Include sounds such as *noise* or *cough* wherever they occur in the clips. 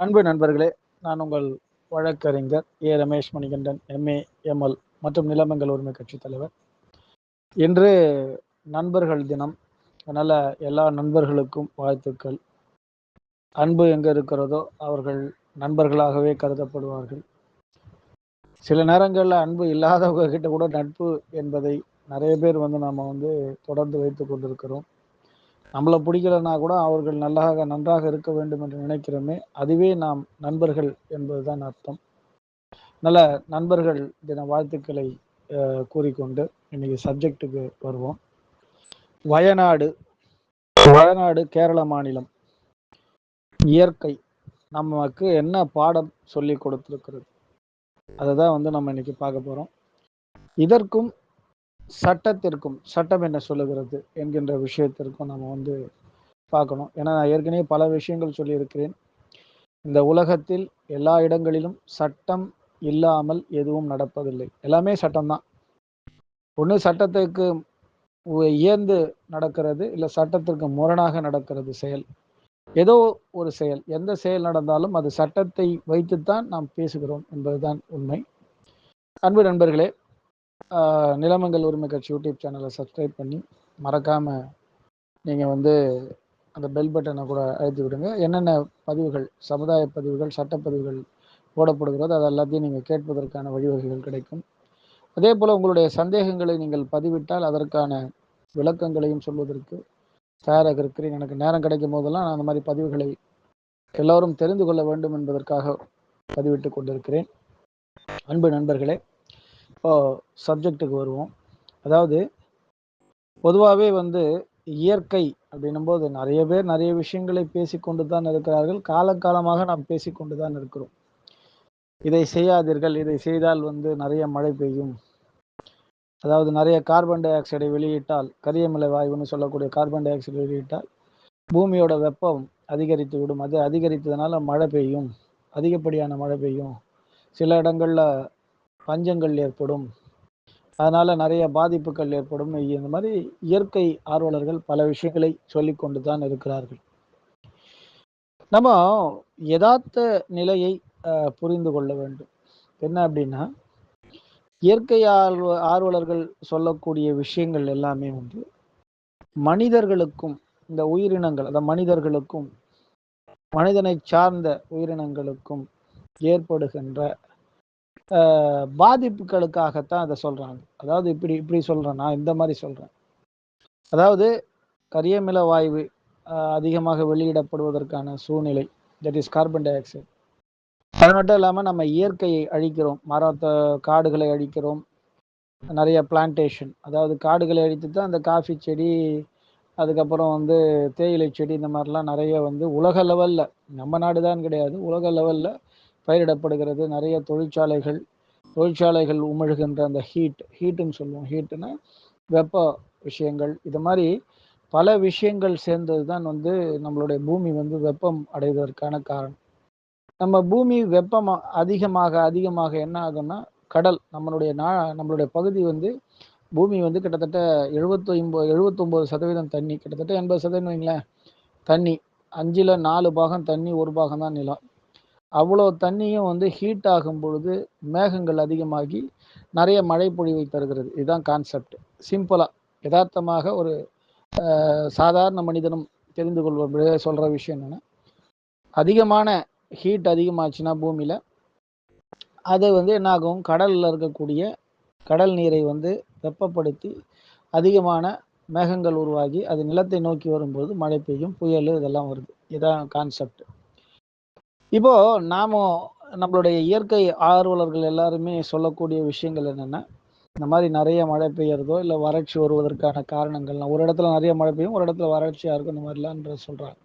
அன்பு நண்பர்களே நான் உங்கள் வழக்கறிஞர் A. Ramesh Manikandan MA ML மற்றும் நிலமங்கள் உரிமை கட்சித் தலைவர். இன்று நண்பர்கள் தினம். அதனால் எல்லா நண்பர்களுக்கும் வாழ்த்துக்கள். அன்பு எங்கே இருக்கிறதோ அவர்கள் நண்பர்களாகவே கருதப்படுவார்கள். சில நேரங்களில் அன்பு இல்லாதவங்க கிட்ட கூட நட்பு என்பதை நிறைய பேர் வந்து நாம் வந்து தொடர்ந்து வைத்து கொண்டிருக்கிறோம். நம்மளை பிடிக்கலன்னா கூட அவர்கள் நல்லாக நன்றாக இருக்க வேண்டும் என்று நினைக்கிறோமே. அதுவே நாம் நண்பர்கள் என்பதுதான் அர்த்தம். நல்ல நண்பர்கள் தின வாழ்த்துக்களை அஹ், கூறிக்கொண்டு இன்னைக்கு சப்ஜெக்டுக்கு வருவோம். வயநாடு வயநாடு கேரள மாநிலம். இயற்கை நமக்கு என்ன பாடம் சொல்லி கொடுத்திருக்கிறது? அதை தான் வந்து நம்ம இன்னைக்கு பார்க்க போறோம். இதற்கும் சட்டத்திற்கும் சட்டம் என்ன சொல்லுகிறது என்கின்ற விஷயத்திற்கும் நம்ம வந்து பார்க்கணும். ஏன்னா நான் ஏற்கனவே பல விஷயங்கள் சொல்லியிருக்கிறேன். இந்த உலகத்தில் எல்லா இடங்களிலும் சட்டம் இல்லாமல் எதுவும் நடப்பதில்லை. எல்லாமே சட்டம்தான் ஒன்று சட்டத்துக்கு உ- இயந்து நடக்கிறது இல்லை சட்டத்திற்கு முரணாக நடக்கிறது செயல். ஏதோ ஒரு செயல். எந்த செயல் நடந்தாலும் அது சட்டத்தை வைத்துத்தான் நாம் பேசுகிறோம் என்பதுதான் உண்மை. அன்பு நண்பர்களே நிலமங்கள் உரிமை கட்சி யூடியூப் சேனலை சப்ஸ்கிரைப் பண்ணி மறக்காமல் நீங்கள் வந்து அந்த பெல் பட்டனை கூட அழுத்தி விடுங்க. என்னென்ன பதிவுகள் சமுதாய பதிவுகள் சட்டப்பதிவுகள் போடப்படுகிறதோ அது எல்லாத்தையும் நீங்கள் கேட்பதற்கான வழிவகைகள் கிடைக்கும். அதே போல் உங்களுடைய சந்தேகங்களை நீங்கள் பதிவிட்டால் அதற்கான விளக்கங்களையும் சொல்வதற்கு தயாராக இருக்கிறேன். எனக்கு நேரம் கிடைக்கும் போதெல்லாம் நான் அந்த மாதிரி பதிவுகளை எல்லோரும் தெரிந்து கொள்ள வேண்டும் என்பதற்காக பதிவிட்டு கொண்டிருக்கிறேன். அன்பு நண்பர்களே இப்போ சப்ஜெக்ட்டுக்கு வருவோம். அதாவது பொதுவாகவே வந்து இயற்கை அப்படின்னும் போது நிறைய பேர் நிறைய விஷயங்களை பேசிக்கொண்டு தான் இருக்கிறார்கள். காலங்காலமாக நாம் பேசிக்கொண்டு தான் இருக்கிறோம். இதை செய்யாதீர்கள். இதை செய்தால் வந்து நிறைய மழை பெய்யும். அதாவது நிறைய கார்பன் டை ஆக்சைடை வெளியிட்டால் கரியமிலை வாயுன்னு சொல்லக்கூடிய கார்பன் டை ஆக்சைடு வெளியிட்டால் பூமியோட வெப்பம் அதிகரித்து விடும் அது அதிகரித்ததுனால மழை பெய்யும். அதிகப்படியான மழை பெய்யும். சில இடங்களில் பஞ்சங்கள் ஏற்படும். அதனால நிறைய பாதிப்புகள் ஏற்படும். இந்த மாதிரி இயற்கை ஆர்வலர்கள் பல விஷயங்களை சொல்லி கொண்டு தான் இருக்கிறார்கள். நம்ம யதார்த்த நிலையை புரிந்து கொள்ள வேண்டும். என்ன அப்படின்னா இயற்கை ஆர்வ ஆர்வலர்கள் சொல்லக்கூடிய விஷயங்கள் எல்லாமே வந்து மனிதர்களுக்கும் இந்த உயிரினங்கள் அதாவது மனிதர்களுக்கும் மனிதனை சார்ந்த உயிரினங்களுக்கும் ஏற்படுகின்ற பாதிப்புகளுக்காகத்தான் அதை சொல்றாங்க. அதாவது இப்படி இப்படி சொல்றேன் நான் இந்த மாதிரி சொல்றேன். அதாவது கரியமில வாயு அதிகமாக வெளியிடப்படுவதற்கான சூழ்நிலை that is carbon di oxide அது மட்டும் இல்லாமல் நம்ம இயற்கையை அழிக்கிறோம் மரத்தை காடுகளை அழிக்கிறோம் நிறைய பிளான்டேஷன் அதாவது காடுகளை அழித்து தான் அந்த காஃபி செடி அதுக்கப்புறம் வந்து தேயிலை செடி இந்த மாதிரிலாம் நிறைய வந்து உலக லெவலில் நம்ம நாடு தான் கிடையாது உலக லெவலில் பயிரிடப்படுகிறது. நிறைய தொழிற்சாலைகள் தொழிற்சாலைகள் உமிழ்கின்ற அந்த ஹீட் ஹீட்டுன்னு சொல்லுவோம். ஹீட்டுன்னா வெப்ப விஷயங்கள். இது மாதிரி பல விஷயங்கள் சேர்ந்தது தான் வந்து நம்மளுடைய பூமி வந்து வெப்பம் அடைவதற்கான காரணம். நம்ம பூமி வெப்பம் அதிகமாக அதிகமாக என்ன ஆகும்னா கடல் நம்மளுடைய நா நம்மளுடைய பகுதி வந்து பூமி வந்து கிட்டத்தட்ட எழுபத்தொம்பது எழுபத்தொம்போது சதவீதம் தண்ணி கிட்டத்தட்ட எண்பது சதவீதம் வைங்களேன். தண்ணி அஞ்சில் நாலு பாகம் தண்ணி ஒரு பாகம் தான் நிலம். அவ்வளோ தண்ணியும் வந்து ஹீட் ஆகும் பொழுது மேகங்கள் அதிகமாகி நிறைய மழை பொழிவை தருகிறது. இதுதான் கான்செப்ட் சிம்பிளாக யதார்த்தமாக ஒரு சாதாரண மனிதனும் தெரிந்து கொள்வது சொல்கிற விஷயம் என்னென்னா அதிகமான ஹீட் அதிகமாச்சுன்னா பூமியில் அது வந்து என்னாகும்? கடலில் இருக்கக்கூடிய கடல் நீரை வந்து வெப்பப்படுத்தி அதிகமான மேகங்கள் உருவாகி அது நிலத்தை நோக்கி வரும்போது மழை பெய்யும் புயல் இதெல்லாம் வருது. இதான் கான்செப்ட் இப்போ நாம நம்மளுடைய இயற்கை ஆர்வலர்கள் எல்லாருமே சொல்லக்கூடிய விஷயங்கள் என்னென்னா? இந்த மாதிரி நிறைய மழை பெய்யறதோ இல்லை வறட்சி வருவதற்கான காரணங்கள்லாம் ஒரு இடத்துல நிறைய மழை பெய்யும் ஒரு இடத்துல வறட்சியாக இருக்கும் இந்த மாதிரிலான்ற சொல்கிறாங்க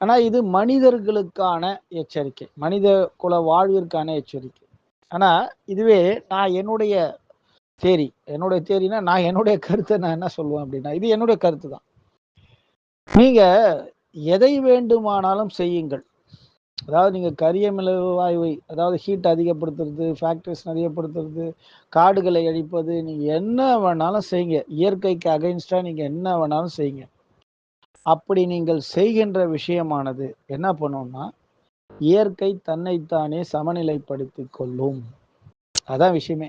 ஆனால் இது மனிதர்களுக்கான எச்சரிக்கை மனித குல வாழ்விற்கான எச்சரிக்கை. ஆனால் இதுவே நான் என்னுடைய தேரி என்னுடைய தேரினா நான் என்னுடைய கருத்தை நான் என்ன சொல்லுவேன் அப்படின்னா இது என்னுடைய கருத்து தான். நீங்கள் எதை வேண்டுமானாலும் செய்யுங்கள். அதாவது நீங்கள் கரியமில வாயுவை அதாவது ஹீட் அதிகப்படுத்துறது ஃபேக்டரிஸ் நிறையப்படுத்துறது காடுகளை அழிப்பது நீங்கள் என்ன வேணாலும் செய்யுங்க. இயற்கைக்கு அகைன்ஸ்டாக நீங்கள் என்ன வேணாலும் செய்யுங்க. அப்படி நீங்கள் செய்கின்ற விஷயமானது என்ன பண்ணோம்னா இயற்கை தன்னைத்தானே சமநிலைப்படுத்தி கொள்ளும். அதான் விஷயமே.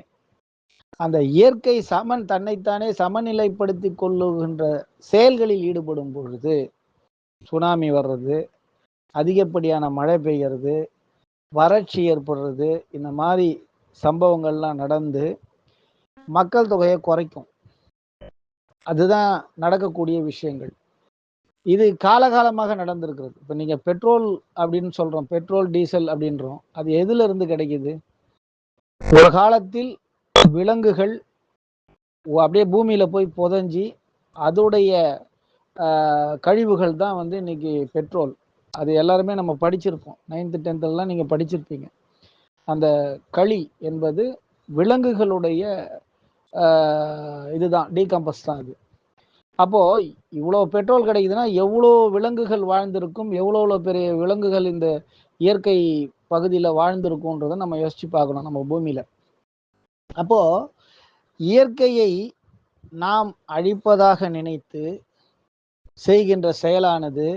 அந்த இயற்கை சமன் தன்னைத்தானே சமநிலைப்படுத்தி கொள்ளுகின்ற செயல்களில் ஈடுபடும் பொழுது சுனாமி வர்றது அதிகப்படியான மழை பெய்கிறது வறட்சி ஏற்படுறது இந்த மாதிரி சம்பவங்கள்லாம் நடந்து மக்கள் தொகையை குறைக்கும். அதுதான் நடக்கக்கூடிய விஷயங்கள். இது காலகாலமாக நடந்திருக்கிறது. இப்போ நீங்கள் பெட்ரோல் அப்படின்னு சொல்கிறோம் பெட்ரோல் டீசல் அப்படின்றோம் அது எதுல இருந்து கிடைக்குது? ஒரு காலத்தில் விலங்குகள் அப்படியே பூமியில் போய் புதஞ்சி அதோடைய கழிவுகள் தான் வந்து இன்னைக்கு பெட்ரோல். அது எல்லாருமே நம்ம படிச்சிருப்போம். நைன்த்து டென்த்துலலாம் நீங்க படிச்சிருப்பீங்க. அந்த களி என்பது விலங்குகளுடைய இதுதான் டீகம்பஸ் தான் அது. அப்போ இவ்வளோ பெட்ரோல் கிடைக்குதுன்னா எவ்வளோ விலங்குகள் வாழ்ந்திருக்கும் எவ்வளோ எவ்வளோ பெரிய விலங்குகள் இந்த இயற்கை பகுதியில் வாழ்ந்திருக்கும்ன்றதை நம்ம யோசிச்சு பார்க்கணும் நம்ம பூமியில. அப்போ இயற்கையை நாம் அழிப்பதாக நினைத்து செய்கின்ற செயலானது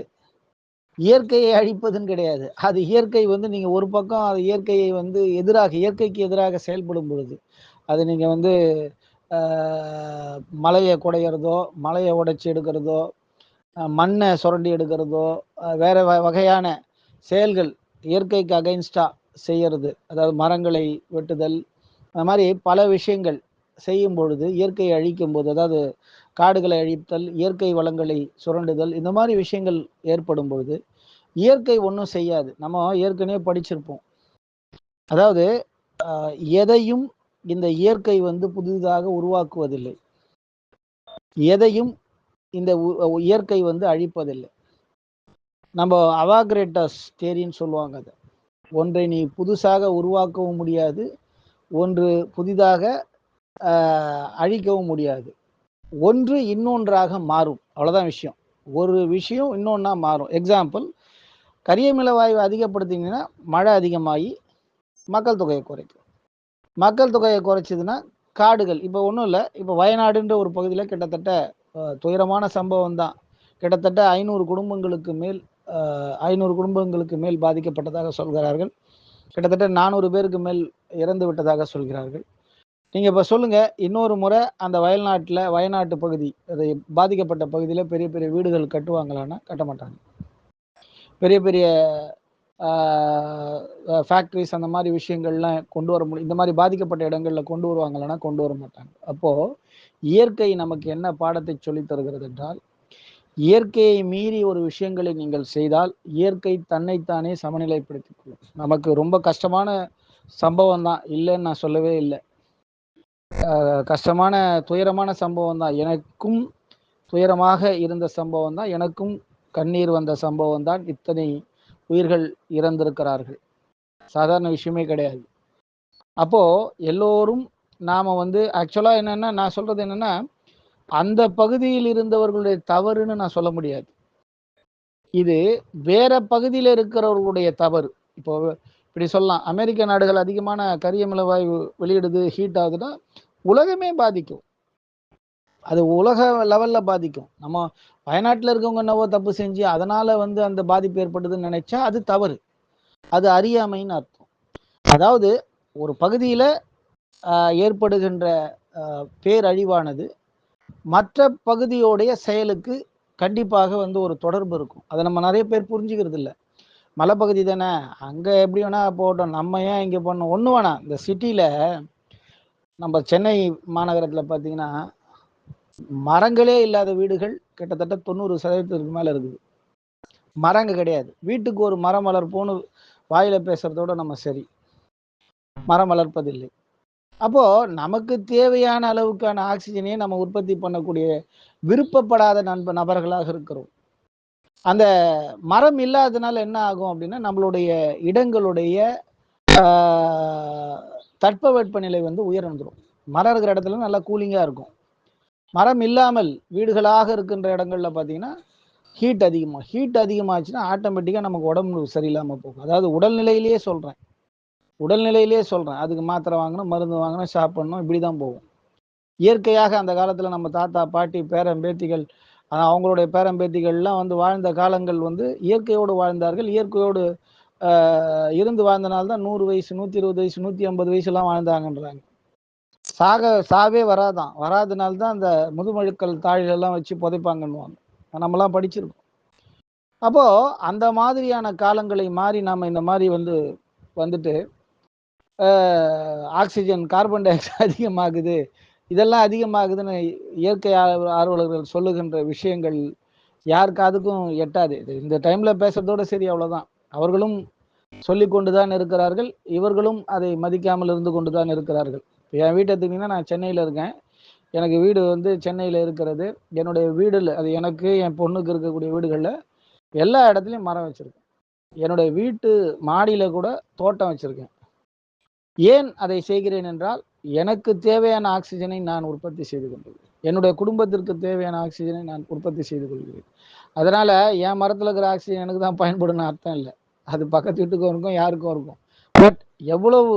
இயற்கையை அழிப்பதுன்னு கிடையாது. அது இயற்கை வந்து நீங்க ஒரு பக்கம் அது இயற்கையை வந்து எதிராக இயற்கைக்கு எதிராக செயல்படும் பொழுது அது நீங்க வந்து மலையை குடையிறதோ மலையை உடைச்சி எடுக்கிறதோ மண்ணை சுரண்டி எடுக்கிறதோ வேற வ- வகையான செயல்கள் இயற்கைக்கு அகைன்ஸ்டா செய்யறது அதாவது மரங்களை வெட்டுதல் அந்த மாதிரி பல விஷயங்கள் செய்யும் பொழுது இயற்கையை அழிக்கும் போது அதாவது காடுகளை அழித்தல் இயற்கை வளங்களை சுரண்டுதல் இந்த மாதிரி விஷயங்கள் ஏற்படும் பொழுது இயற்கை ஒன்றும் செய்யாது. நம்ம ஏற்கனவே படிச்சிருப்போம். அதாவது எதையும் இந்த இயற்கை வந்து புதிதாக உருவாக்குவதில்லை. எதையும் இந்த இயற்கை வந்து அழிப்பதில்லை. நம்ம அவாகிரேட்டஸ் தேரின்னு சொல்லுவாங்க அதை. ஒன்றை நீ புதுசாக உருவாக்கவும் முடியாது ஒன்று புதிதாக அழிக்கவும் முடியாது. ஒன்று இன்னொன்றாக மாறும். அவ்வளோதான் விஷயம். ஒரு விஷயம் இன்னொன்னா மாறும். எக்ஸாம்பிள் கரியமில வாயு அதிகப்படுத்திங்கன்னா மழை அதிகமாகி மக்கள் தொகையை குறைக்கும். மக்கள் தொகையை குறைச்சதுன்னா காடுகள். இப்போ ஒன்றும் இல்லை. இப்போ வயநாடுன்ற ஒரு பகுதியில் கிட்டத்தட்ட துயரமான சம்பவம் தான். கிட்டத்தட்ட ஐநூறு குடும்பங்களுக்கு மேல் ஐநூறு குடும்பங்களுக்கு மேல் பாதிக்கப்பட்டதாக சொல்கிறார்கள். கிட்டத்தட்ட நானூறு பேருக்கு மேல் இறந்து விட்டதாக சொல்கிறார்கள். நீங்கள் இப்போ சொல்லுங்கள் இன்னொரு முறை அந்த வயல்நாட்டில் வயநாட்டு பகுதி அது பாதிக்கப்பட்ட பகுதியில் பெரிய பெரிய வீடுகள் கட்டுவாங்களான்னா கட்ட மாட்டாங்க. பெரிய பெரிய ஃபேக்ட்ரிஸ் அந்த மாதிரி விஷயங்கள்லாம் கொண்டு வர முடியும் இந்த மாதிரி பாதிக்கப்பட்ட இடங்களில் கொண்டு வருவாங்களான்னா கொண்டு வர மாட்டாங்க. அப்போது இயற்கை நமக்கு என்ன பாடத்தை சொல்லித் தருகிறது என்றால் இயற்கையை மீறி ஒரு விஷயங்களை நீங்கள் செய்தால் இயற்கை தன்னைத்தானே சமநிலைப்படுத்திக் கொள்ளும். நமக்கு ரொம்ப கஷ்டமான சம்பவம் தான் இல்லைன்னு நான் சொல்லவே இல்லை. கஷ்டமான துயரமான சம்பவம் தான். எனக்கும் துயரமாக இருந்த சம்பவம் தான். எனக்கும் கண்ணீர் வந்த சம்பவம் தான். இத்தனை உயிர்கள் இறந்திருக்கிறார்கள். சாதாரண விஷயமே கிடையாது. அப்போ எல்லோரும் நாம வந்து ஆக்சுவலா என்னன்னா நான் சொல்றது என்னன்னா அந்த பகுதியில் இருந்தவர்களுடைய தவறுன்னு நான் சொல்ல முடியாது. இது வேற பகுதியில் இருக்கிறவர்களுடைய தவறு. இப்போ இப்படி சொல்லலாம். அமெரிக்க நாடுகள் அதிகமான கரியமில வாயு வெளியிடுது ஹீட் ஆகுதுன்னா உலகமே பாதிக்கும். அது உலக லெவல்ல பாதிக்கும். நம்ம வயநாட்டில் இருக்கவங்க என்னவோ தப்பு செஞ்சு அதனால வந்து அந்த பாதிப்பு ஏற்படுதுன்னு நினைச்சா அது தவறு. அது அறியாமைன்னு அர்த்தம். அதாவது ஒரு பகுதியில ஏற்படுகின்ற பேரழிவானது மற்ற பகுதியோடைய செயலுக்கு கண்டிப்பாக வந்து ஒரு தொடர்பு இருக்கும். அதை நம்ம நிறைய பேர் புரிஞ்சுக்கிறது இல்லை மலைப்பகுதி தானே? அங்கே எப்படி வேணா போட்டோம் நம்ம ஏன் இங்கே போடணும் ஒன்று வேணாம். இந்த சிட்டியில் நம்ம சென்னை மாநகரத்தில் பார்த்தீங்கன்னா மரங்களே இல்லாத வீடுகள் கிட்டத்தட்ட தொண்ணூறு சதவீதத்துக்கு மேலே இருக்குது. மரங்க கிடையாது. வீட்டுக்கு ஒரு மரம் வளர்ப்போன்னு வாயில் பேசுறதோட நம்ம சரி. மரம் வளர்ப்பதில்லை. அப்போது நமக்கு தேவையான அளவுக்கான ஆக்சிஜனையே நம்ம உற்பத்தி பண்ணக்கூடிய விருப்பப்படாத நண்ப நபர்களாக இருக்கிறோம். அந்த மரம் இல்லாததுனால என்ன ஆகும் அப்படின்னா நம்மளுடைய இடங்களுடைய ஆஹ், தட்பவெப்பநிலை வந்து உயர்ந்துடும் மரம் இருக்கிற இடத்துல நல்லா கூலிங்காக இருக்கும். மரம் இல்லாமல் வீடுகளாக இருக்கின்ற இடங்கள்ல பார்த்தீங்கன்னா ஹீட் அதிகமாக ஹீட் அதிகமாச்சுன்னா ஆட்டோமேட்டிக்காக நமக்கு உடம்பு சரியில்லாமல் போகும். அதாவது உடல்நிலையிலேயே சொல்கிறேன் உடல்நிலையிலேயே சொல்கிறேன் அதுக்கு மாத்திரை வாங்கணும் மருந்து வாங்கணும் சாப்பிடணும் இப்படி தான் போகும். இயற்கையாக அந்த காலத்தில் நம்ம தாத்தா பாட்டி பேரன் பேத்திகள் ஆஹ் அவங்களுடைய பேரம்பேத்திகள்லாம் வந்து வாழ்ந்த காலங்கள் வந்து இயற்கையோடு வாழ்ந்தார்கள். இயற்கையோடு இருந்து வாழ்ந்தனால தான் நூறு வயசு நூற்றி இருபது வயசு நூற்றி ஐம்பது வயசுலாம் வாழ்ந்தாங்கன்றாங்க. சாக சாவே வராதான். வராதனால தான் அந்த முதுமழுக்கள் தாழிலெல்லாம் வச்சு புதைப்பாங்கன்னுவாங்க. நம்மலாம் படிச்சிருக்கோம். அப்போது அந்த மாதிரியான காலங்களை மாறி நாம் இந்த மாதிரி வந்து வந்துட்டு ஆக்சிஜன் கார்பன் டை ஆக்சைடு அதிகமாகுது. இதெல்லாம் அதிகமாகுதுன்னு இயற்கை ஆர்வலர்கள் சொல்லுகின்ற விஷயங்கள் யாருக்கு அதுக்கும் எட்டாது. இந்த டைமில் பேசுறதோட சரி அவ்வளவுதான். அவர்களும் சொல்லி கொண்டு தான் இருக்கிறார்கள். இவர்களும் அதை மதிக்காமல் இருந்து கொண்டு தான் இருக்கிறார்கள் என் வீட்டை எடுத்துக்கிட்டீங்கன்னா நான் சென்னையில் இருக்கேன். எனக்கு வீடு வந்து சென்னையில் இருக்கிறது. என்னுடைய வீடில் அது எனக்கு என் பொண்ணுக்கு இருக்கக்கூடிய வீடுகளில் எல்லா இடத்துலையும் மரம் வச்சுருக்கேன். என்னுடைய வீட்டு மாடியில் கூட தோட்டம் வச்சுருக்கேன். ஏன் அதை செய்கிறேன் என்றால் எனக்கு தேவையான ஆக்சிஜனை நான் உற்பத்தி செய்து கொள்கிறேன் என்னுடைய குடும்பத்திற்கு தேவையான ஆக்சிஜனை நான் உற்பத்தி செய்து கொள்கிறேன். அதனால் என் மரத்தில் இருக்கிற ஆக்சிஜன் எனக்கு தான் பயன்படுன்னு அர்த்தம் இல்லை. அது பக்கத்து வீட்டுக்கும் இருக்கும் யாருக்கும் இருக்கும். பட் எவ்வளவு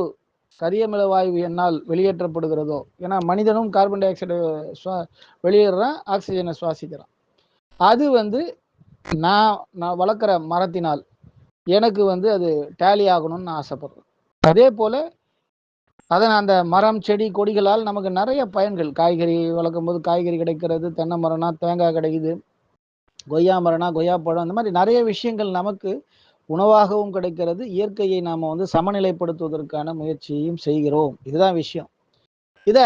கரியமில வாயு என்னால் வெளியேற்றப்படுகிறதோ ஏன்னா மனிதனும் கார்பன் டை ஆக்சைடு சுவா வெளியேறான் ஆக்சிஜனை சுவாசிக்கிறான். அது வந்து நான் நான் வளர்க்குற மரத்தினால் எனக்கு வந்து அது டேலி ஆகணும்னு நான் ஆசைப்படுறேன். அதே போல் அதன் அந்த மரம் செடி கொடிகளால் நமக்கு நிறைய பயன்கள். காய்கறி வளர்க்கும் போது காய்கறி கிடைக்கிறது தென்னை மரம்னா தேங்காய் கிடைக்குது கொய்யா மரம்னா கொய்யா பழம் அந்த மாதிரி நிறைய விஷயங்கள் நமக்கு உணவாகவும் கிடைக்கிறது. இயற்கையை நாம் வந்து சமநிலைப்படுத்துவதற்கான முயற்சியையும் செய்கிறோம். இதுதான் விஷயம். இதை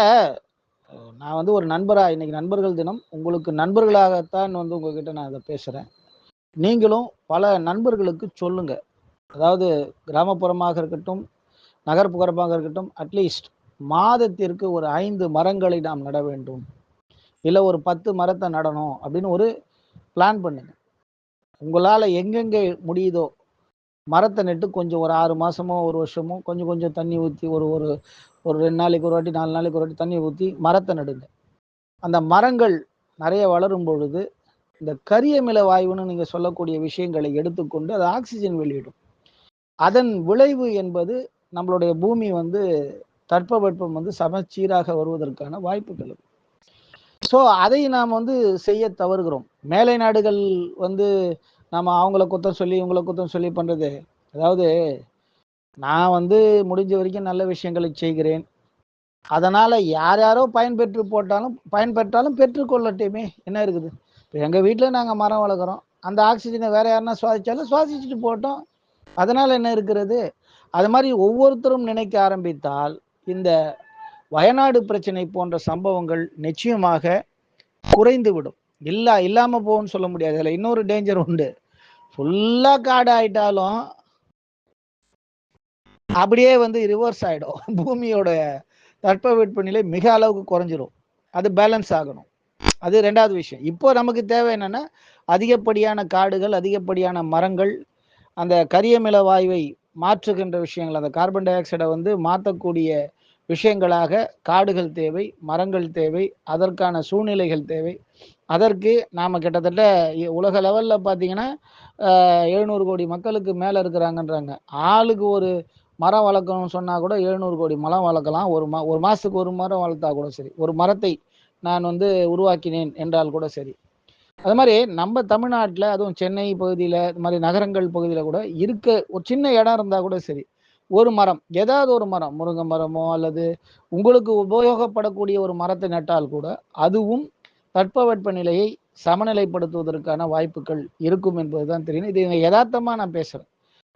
நான் வந்து ஒரு நண்பராக இன்னைக்கு நண்பர்கள் தினம் உங்களுக்கு நண்பர்களாகத்தான் வந்து உங்ககிட்ட நான் இதை பேசுகிறேன் நீங்களும் பல நண்பர்களுக்கு சொல்லுங்க. அதாவது கிராமப்புறமாக இருக்கட்டும் நகர்ப்புறமாக இருக்கட்டும் அட்லீஸ்ட் மாதத்திற்கு ஒரு ஐந்து மரங்களை நாம் நட வேண்டும். இல்லை ஒரு பத்து மரத்தை நடணும் அப்படின்னு ஒரு பிளான் பண்ணுங்க. உங்களால் எங்கெங்கே முடியுதோ மரத்தை நட்டு கொஞ்சம் ஒரு ஆறு மாதமோ ஒரு வருஷமோ கொஞ்சம் கொஞ்சம் தண்ணி ஊற்றி ஒரு ஒரு ஒரு ரெண்டு நாளைக்கு ஒரு வாட்டி நாலு நாளைக்கு ஒரு வாட்டி தண்ணி ஊற்றி மரத்தை நடுங்க. அந்த மரங்கள் நிறைய வளரும் பொழுது இந்த கரியமில வாயுன்னு நீங்கள் சொல்லக்கூடிய விஷயங்களை எடுத்துக்கொண்டு அது ஆக்சிஜன் வெளியிடும். அதன் விளைவு என்பது நம்மளுடைய பூமி வந்து தட்பவெப்பம் வந்து சமச்சீராக வருவதற்கான வாய்ப்புகள் ஸோ அதை நாம் வந்து செய்ய தவறுகிறோம். மேலை நாடுகள் வந்து நம்ம அவங்கள குத்தம் சொல்லி இவங்கள குத்தம் சொல்லி பண்ணுறது அதாவது நான் வந்து முடிஞ்ச வரைக்கும் நல்ல விஷயங்களை செய்கிறேன். அதனால் யார் யாரோ பயன்பெற்று போட்டாலும் பயன்பெற்றாலும் பெற்றுக்கொள்ளட்டுமே என்ன இருக்குது? இப்போ எங்கள் வீட்டில் நாங்கள் மரம் வளர்க்குறோம். அந்த ஆக்சிஜனை வேறு யாருன்னா சுவாசிச்சாலும் சுவாசிச்சுட்டு போட்டோம். அதனால் என்ன இருக்கிறது? அது மாதிரி ஒவ்வொருத்தரும் நினைக்க ஆரம்பித்தால் இந்த வயநாடு பிரச்சனை போன்ற சம்பவங்கள் நிச்சயமாக குறைந்து விடும் இல்லாமல் போகும்னு சொல்ல முடியாது. அதில் இன்னொரு டேஞ்சர் உண்டு. ஃபுல்லாக காடு ஆயிட்டாலும் அப்படியே வந்து ரிவர்ஸ் ஆகிடும் பூமியோட தட்பவெப்பநிலை மிக அளவுக்கு குறைஞ்சிரும். அது பேலன்ஸ் ஆகணும். அது ரெண்டாவது விஷயம். இப்போ நமக்கு தேவை என்னென்னா அதிகப்படியான காடுகள் அதிகப்படியான மரங்கள் அந்த கரியமில வாயுவை மாற்றுகின்ற விஷயங்கள். அந்த கார்பன் டை ஆக்சைடை வந்து மாற்றக்கூடிய விஷயங்களாக காடுகள் தேவை மரங்கள் தேவை அதற்கான சூழ்நிலைகள் தேவை. அதற்கு நாம் கிட்டத்தட்ட உலக லெவலில் பார்த்தீங்கன்னா எழுநூறு கோடி மக்களுக்கு மேலே இருக்கிறாங்கன்றாங்க. ஆளுக்கு ஒரு மரம் வளர்க்கணும்னு சொன்னால் கூட எழுநூறு கோடி மரம் வளர்க்கலாம். ஒரு மா ஒரு மாதத்துக்கு ஒரு மரம் வளர்த்தா கூட சரி. ஒரு மரத்தை நான் வந்து உருவாக்கினேன் என்றால் கூட சரி. அது மாதிரி நம்ம தமிழ்நாட்டில் அதுவும் சென்னை பகுதியில் இது மாதிரி நகரங்கள் பகுதியில் கூட இருக்க ஒரு சின்ன இடம் இருந்தால் கூட சரி. ஒரு மரம் ஏதாவது ஒரு மரம் முருங்கை மரமோ அல்லது உங்களுக்கு உபயோகப்படக்கூடிய ஒரு மரத்தை நட்டால் கூட அதுவும் தட்பவெட்ப நிலையை சமநிலைப்படுத்துவதற்கான வாய்ப்புகள் இருக்கும் என்பதுதான் தெரியும். இது யதார்த்தமாக நான் பேசுகிறேன்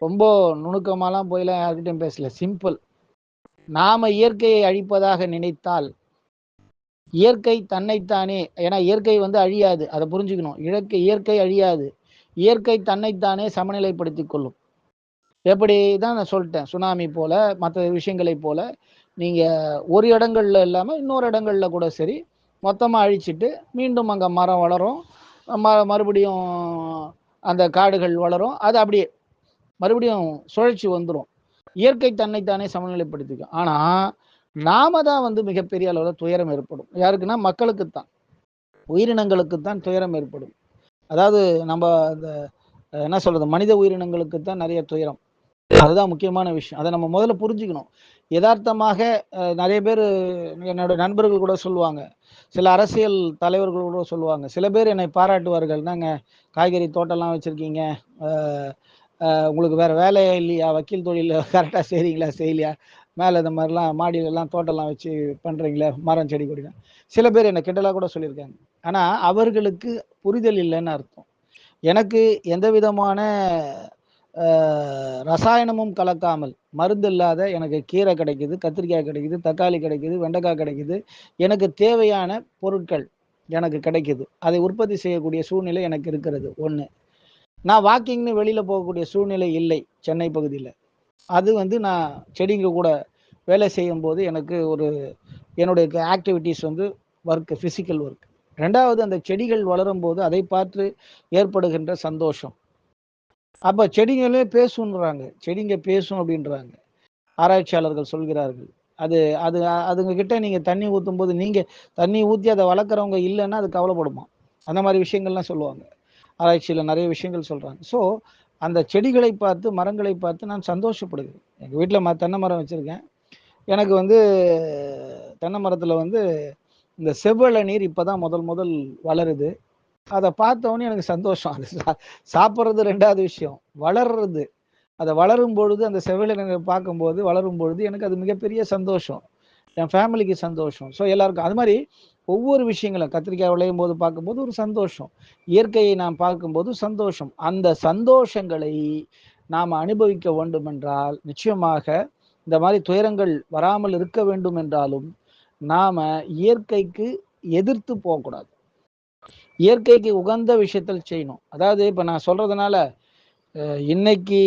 ரொம்ப நுணுக்கமாலாம் போயெல்லாம் யார்கிட்டையும் பேசல. சிம்பிள் நாம இயற்கையை அழிப்பதாக நினைத்தால் இயற்கை தன்னைத்தானே ஏன்னா இயற்கை வந்து அழியாது அதை புரிஞ்சுக்கணும். இயற்கை இயற்கை அழியாது. இயற்கை தன்னைத்தானே சமநிலைப்படுத்தி கொள்ளும். எப்படி தான் நான் சொல்லிட்டேன் சுனாமி போல மற்ற விஷயங்களை போல நீங்கள் ஒரு இடங்கள்ல இல்லாமல் இன்னொரு இடங்கள்ல கூட சரி மொத்தமாக அழிச்சிட்டு மீண்டும் அங்கே மரம் வளரும் ம மறுபடியும் அந்த காடுகள் வளரும் அது அப்படியே மறுபடியும் சுழற்சி வந்துடும் இயற்கை தன்னைத்தானே சமநிலைப்படுத்திக்கும். ஆனால் நாம தான் வந்து மிகப்பெரிய அளவில் துயரம் ஏற்படும். யாருக்குன்னா மக்களுக்கு தான் உயிரினங்களுக்கு தான் துயரம் ஏற்படும். அதாவது நம்ம இந்த என்ன சொல்றது? மனித உயிரினங்களுக்கு தான் நிறைய துயரம். அதுதான் முக்கியமான விஷயம். அதை நம்ம முதல்ல புரிஞ்சுக்கணும். யதார்த்தமாக நிறைய பேர் என்னோட நண்பர்கள் கூட சொல்லுவாங்க. சில அரசியல் தலைவர்கள் கூட சொல்லுவாங்க. சில பேர் என்னை பாராட்டுவார்கள். நாங்க காய்கறி தோட்டம்லாம் வச்சுருக்கீங்க. உங்களுக்கு வேறு வேலையே இல்லையா? வக்கீல் தொழில் கரெக்டாக *laughs* செய்கிறீங்களா செய்யலையா? மேலே இந்த மாதிரிலாம் மாடியிலலாம் தோட்டம்லாம் வச்சு பண்ணுறீங்களா மரம் செடி கொடிலாம் சில பேர் என்னை கிண்டலாக கூட சொல்லியிருக்காங்க. ஆனால் அவர்களுக்கு புரிதல் இல்லைன்னு அர்த்தம். எனக்கு எந்த விதமான ரசாயனமும் கலக்காமல் மருந்து இல்லாத எனக்கு கீரை கிடைக்குது கத்திரிக்காய் கிடைக்குது தக்காளி கிடைக்குது வெண்டைக்காய் கிடைக்குது. எனக்கு தேவையான பொருட்கள் எனக்கு கிடைக்குது. அதை உற்பத்தி செய்யக்கூடிய சூழ்நிலை எனக்கு இருக்கிறது. ஒன்று நான் வாக்கிங்னு வெளியில் போகக்கூடிய சூழ்நிலை இல்லை சென்னை பகுதியில். அது வந்து நான் செடிங்க கூட வேலை செய்யும் போது எனக்கு ஒரு என்னுடைய ஆக்டிவிட்டீஸ் வந்து ஒர்க் ஃபிசிக்கல் ஒர்க் ரெண்டாவது அந்த செடிகள் வளரும் போது அதை பார்த்து ஏற்படுகின்ற சந்தோஷம். அப்போ செடிங்களே பேசுன்றாங்க செடிங்க பேசும் அப்படின்றாங்க. ஆராய்ச்சியாளர்கள் சொல்கிறார்கள் அது அது அதுங்க கிட்ட நீங்கள் தண்ணி ஊற்றும் போது நீங்கள் தண்ணி ஊற்றி அதை வளர்க்குறவங்க இல்லைன்னா அது கவலைப்படுமா? அந்த மாதிரி விஷயங்கள்லாம் சொல்லுவாங்க. ஆராய்ச்சியில் நிறைய விஷயங்கள் சொல்கிறாங்க ஸோ அந்த செடிகளை பார்த்து மரங்களை பார்த்து நான் சந்தோஷப்படுகிறேன். எங்கள் வீட்டில் ம தென்னை மரம் வச்சுருக்கேன். எனக்கு வந்து தென்னை மரத்தில் வந்து இந்த செவ்வழ நீர் இப்போ தான் முதல் முதல் வளருது. அதை பார்த்தவொன்னே எனக்கு சந்தோஷம். அது சா சாப்பிட்றது ரெண்டாவது விஷயம். வளர்றது. அதை வளரும் பொழுது அந்த செவ்வழ பார்க்கும்போது வளரும் பொழுது எனக்கு அது மிகப்பெரிய சந்தோஷம். என் ஃபேமிலிக்கு சந்தோஷம். ஸோ எல்லாருக்கும் அது மாதிரி ஒவ்வொரு விஷயங்களும் கத்திரிக்காய் விளையும் போது பார்க்கும்போது ஒரு சந்தோஷம். இயற்கையை நாம் பார்க்கும்போது சந்தோஷம். அந்த சந்தோஷங்களை நாம் அனுபவிக்க வேண்டும் என்றால் நிச்சயமாக இந்த மாதிரி துயரங்கள் வராமல் இருக்க வேண்டும் என்றாலும் நாம இயற்கைக்கு எதிர்த்து போகக்கூடாது. இயற்கைக்கு உகந்த விஷயத்தில் செய்யணும். அதாவது இப்போ நான் சொல்றதுனால இன்னைக்கு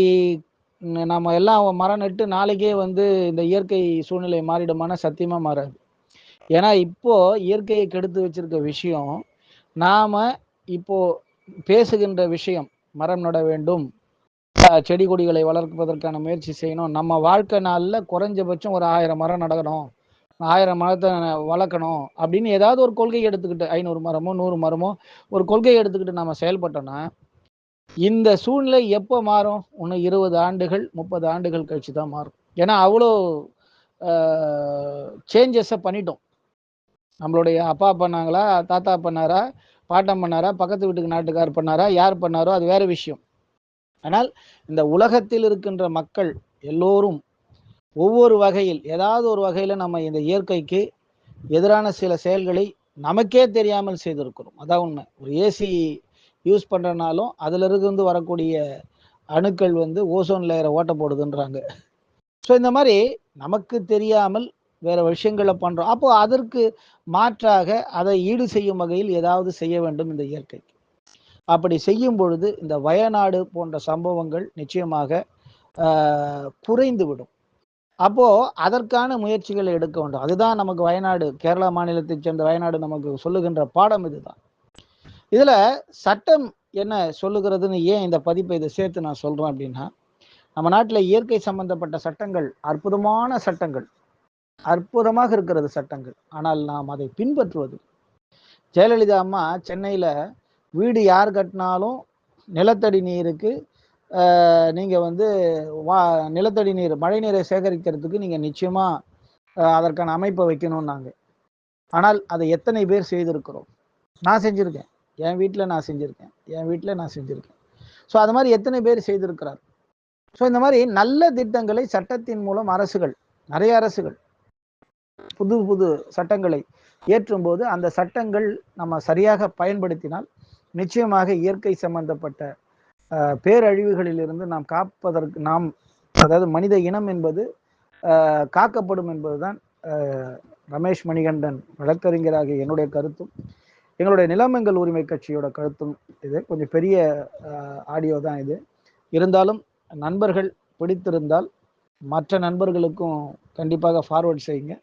நம்ம எல்லாம் மரம் நட்டு நாளைக்கே வந்து இந்த இயற்கை சூழ்நிலை மாறிடுமான சத்தியமா மாறாது. ஏன்னா இப்போ இயற்கையை கெடுத்து வச்சிருக்க விஷயம் நாம இப்போ பேசுகின்ற விஷயம் மரம் நட வேண்டும் செடி கொடிகளை வளர்ப்பதற்கான முயற்சி செய்யணும் நம்ம வாழ்க்கை நாளில் குறைஞ்சபட்சம் ஒரு ஆயிரம் மரம் நடக்கணும் ஆயிரம் மரத்தை வளர்க்கணும் அப்படின்னு ஏதாவது ஒரு கொள்கை எடுத்துக்கிட்டு ஐநூறு மரமோ நூறு மரமோ ஒரு கொள்கை எடுத்துக்கிட்டு நம்ம செயல்பட்டோம்னா இந்த சூழ்நிலை எப்போ மாறும்? இன்னும் இருபது ஆண்டுகள் முப்பது ஆண்டுகள் கழிச்சு தான் மாறும். ஏன்னா அவ்வளோ சேஞ்சஸை பண்ணிட்டோம். நம்மளுடைய அப்பா பண்ணாங்களா தாத்தா பண்ணாரா பாட்டம் பண்ணாரா பக்கத்து வீட்டுக்கு நாட்டுக்கார் பண்ணாரா யார் பண்ணாரோ அது வேற விஷயம். ஆனால் இந்த உலகத்தில் இருக்கின்ற மக்கள் எல்லோரும் ஒவ்வொரு வகையில் ஏதாவது ஒரு வகையில் நம்ம இந்த இயற்கைக்கு எதிரான சில செயல்களை நமக்கே தெரியாமல் செய்திருக்கிறோம். அதான் உண்மை. ஒரு ஏசி யூஸ் பண்ணுறனாலும் அதுல இருந்து வரக்கூடிய அணுக்கள் வந்து ஓசோன் லேயரை ஓட்ட போடுதுன்றாங்க ஸோ இந்த மாதிரி நமக்கு தெரியாமல் வேற விஷயங்களை பண்ணுறோம் அப்போ அதற்கு மாற்றாக அதை ஈடு செய்யும் வகையில் ஏதாவது செய்ய வேண்டும் இந்த இயற்கைக்கு அப்படி செய்யும் பொழுது இந்த வயநாடு போன்ற சம்பவங்கள் நிச்சயமாக குறைந்துவிடும். அப்போ அதற்கான முயற்சிகளை எடுக்க வேண்டும். அதுதான் நமக்கு வயநாடு கேரளா மாநிலத்தைச் சேர்ந்த வயநாடு நமக்கு சொல்லுகின்ற பாடம் இதுதான். இதுல சட்டம் என்ன சொல்லுகிறதுன்னு ஏன் இந்த பதிப்பை இதை சேர்த்து நான் சொல்றேன் அப்படின்னா நம்ம நாட்டில் இயற்கை சம்பந்தப்பட்ட சட்டங்கள் அற்புதமான சட்டங்கள் அற்புதமாக இருக்கிறது சட்டங்கள். ஆனால் நாம் அதை பின்பற்றுவது ஜெயலலிதா அம்மா சென்னையில் வீடு யார் கட்டினாலும் நிலத்தடி நீருக்கு நீங்கள் வந்து வா நிலத்தடி நீர் மழை நீரை சேகரிக்கிறதுக்கு நீங்கள் நிச்சயமாக அதற்கான அமைப்பை வைக்கணும்னாங்க. ஆனால் அதை எத்தனை பேர் செய்திருக்கிறோம்? நான் செஞ்சுருக்கேன். என் வீட்டில் நான் செஞ்சுருக்கேன். என் வீட்டில் நான் செஞ்சுருக்கேன். ஸோ அது மாதிரி எத்தனை பேர் செய்திருக்கிறார்? ஸோ இந்த மாதிரி நல்ல திட்டங்களை சட்டத்தின் மூலம் அரசுகள் நிறைய அரசுகள் புது புது சட்டங்களை ஏற்றும்போது அந்த சட்டங்கள் நம்ம சரியாக பயன்படுத்தினால் நிச்சயமாக இயற்கை சம்பந்தப்பட்ட பேரழிவுகளிலிருந்து நாம் காப்பதற்கு நாம் அதாவது மனித இனம் என்பது காக்கப்படும் என்பதுதான் ரமேஷ் மணிகண்டன் வழக்கறிஞராக என்னுடைய கருத்தும். எங்களுடைய நிலமங்கள் உரிமை கட்சியோட கருத்தும் இது. கொஞ்சம் பெரிய ஆடியோ தான் இது. இருந்தாலும் நண்பர்கள் பிடித்திருந்தால் மற்ற நண்பர்களுக்கும் கண்டிப்பாக ஃபார்வர்ட் செய்யுங்க.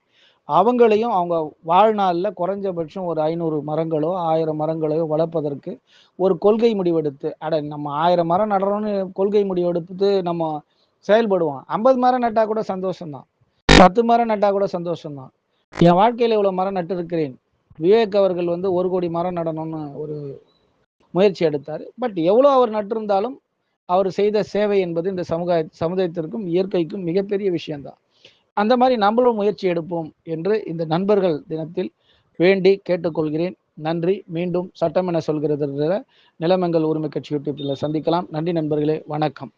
அவங்களையும் அவங்க வாழ்நாளில் குறைஞ்சபட்சம் ஒரு ஐநூறு மரங்களோ ஆயிரம் மரங்களோ வளர்ப்பதற்கு ஒரு கொள்கை முடிவெடுத்து அட நம்ம ஆயிரம் மரம் நடுறோம்னு கொள்கை முடிவெடுத்து நம்ம செயல்படுவோம். ஐம்பது மரம் நட்டால் கூட சந்தோஷம்தான். பத்து மரம் நட்டால் கூட சந்தோஷம்தான். என் வாழ்க்கையில் இவ்வளோ மரம் நட்டு இருக்கிறேன் விவேக் அவர்கள் வந்து ஒரு கோடி மரம் நடணும்னு ஒரு முயற்சி எடுத்தார். பட் எவ்வளோ அவர் நட்டிருந்தாலும் அவர் செய்த சேவை என்பது இந்த சமுதாய சமுதாயத்திற்கும் இயற்கைக்கும் மிகப்பெரிய விஷயம்தான். அந்த மாதிரி நம்மளும் முயற்சி எடுப்போம் என்று இந்த நண்பர்கள் தினத்தில் வேண்டி கேட்டுக்கொள்கிறேன். நன்றி. மீண்டும் சட்டம் என சொல்கிறது நிலமங்கள் உரிமை கட்சி யூடியூப்பில் சந்திக்கலாம். நன்றி நண்பர்களே. வணக்கம்.